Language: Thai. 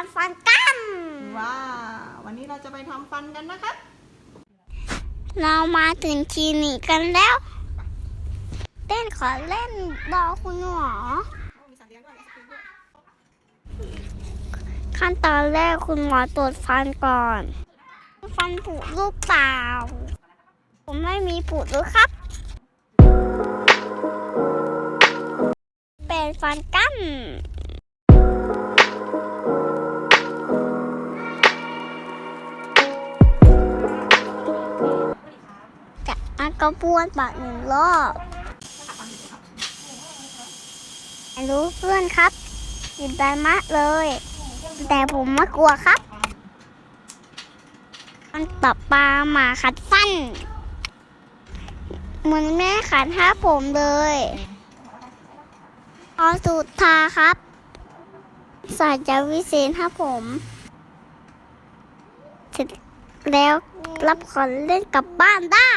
านฟันกัน ว้าววันนี้เราจะไปทำฟันกันนะครับ เรามาถึงคลินิกกันแล้ว เต้นขอเล่นบอลคุณหมอมีสัตว์เลี้ยงด้วยมีสัตว์เลี้ยงด้วยขั้นตอนแรกคุณหมอตรวจฟันก่อน ฟันผุหรือเปล่า ผมไม่มีผุหรือครับ เป็นฟันกั้น จากนั้นก็บ้วนปากหนึ่งรอบรู้เพื่อนครับกินไดมากเลย แต่ผมไม่กลัวครับ มันปรับปลาหมาขัดฟัน เหมือนแม่ขัดห้ผมเลยเอสูตรทาครับส่ยาวิเศษห้ผมเสร็จแล้วรับขอเล่นกลับบ้านได้